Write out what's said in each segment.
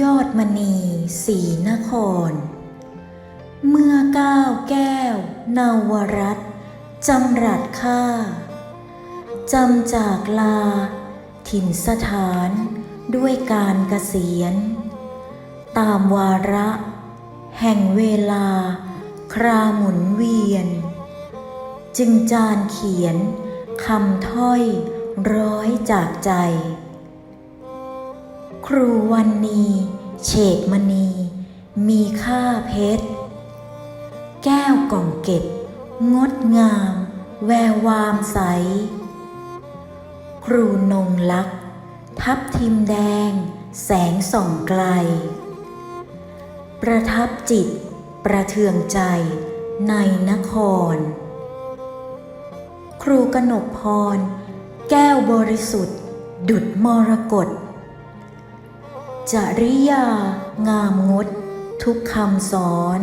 ยอดมณีสีนคร เมื่อก้าวแก้วนาวรัตจำรัดข้าจำจากลา ถิ่นสถานด้วยการเกษียณ ตามวาระ แห่งเวลา คราหมุนเวียน จึงจานเขียนคำถ้อยร้อยจากใจ รูวันนีเฉกมณี มีค่าเพชร แก้วกล่องเก็บ งดงาม แวววามใส ครูนงลักษ์ทับทิมแดง แสงส่องไกล ประทับจิต ประเทืองใจ ในนคร ครูกนกพร แก้วบริสุทธิ์ ดุดมรกต จริยา งามงด ทุกคำสอน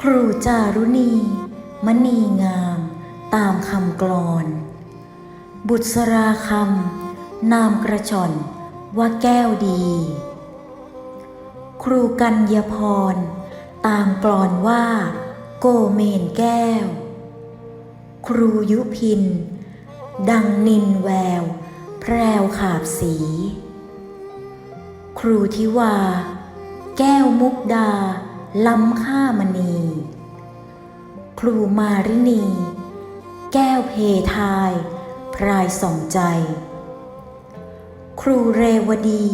ครูจารุณี มณีงาม ตามคำกลอน บุษราคำนามกระชอนว่าแก้วดี ครูกัญญาพร ตามกลอนว่า โกเมนแก้ว ครูยุพิน ดังนินแวว แพรวขาบสี รูทิวา แก้วมุกดา ล้ำค่ามณี ครูมารินี แก้วเพทาย พรายส่องใจ ครูเรวดี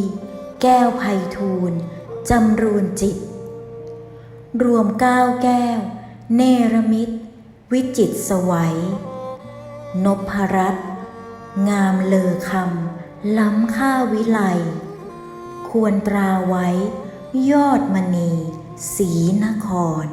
แก้วไพทูลจำรูนจิต รวมเก้าแก้ว เนรมิต วิจิตสวัย นพรัตน์งามเลอคำล้ำค่าวิไล ควรตราไว้ ยอดมณี สีนคร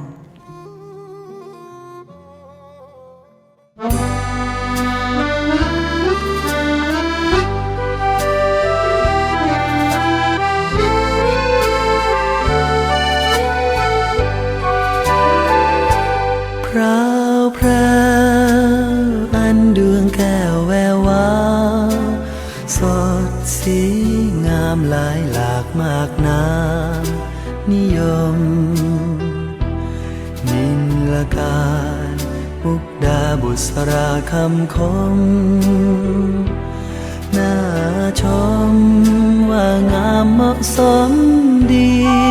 หลายหลากมากน้ำนิยม นินละการมุกดาบุษราคำคมน่าชมว่างามเหมาะสมดี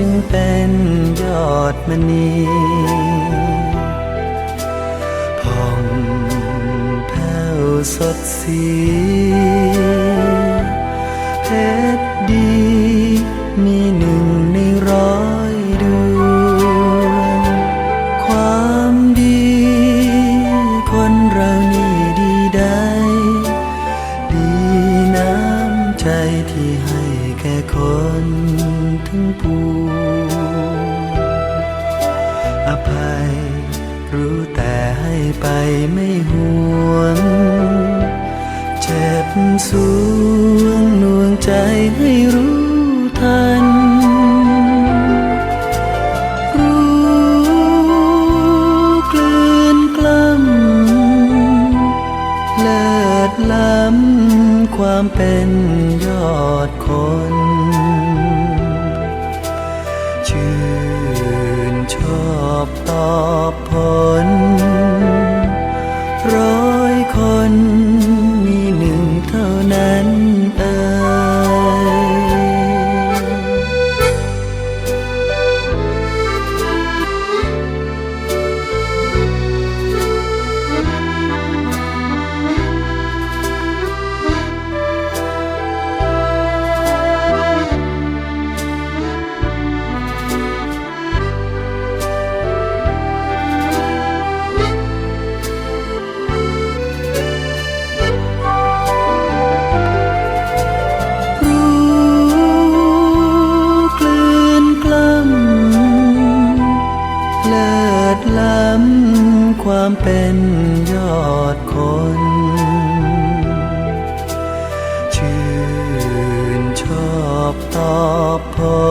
จึงเป็นยอดมณีผ่องแผ้วสดสี ไปไม่หวงเจ็บสวงน่วงใจให้รู้ทัน รู้กลืนกล้ำเลิศล้ำความเป็นยอดคนชื่นชอบตอบผล ร้อ ล้ำความเป็นยอดคน ชื่นชอบตอบพอ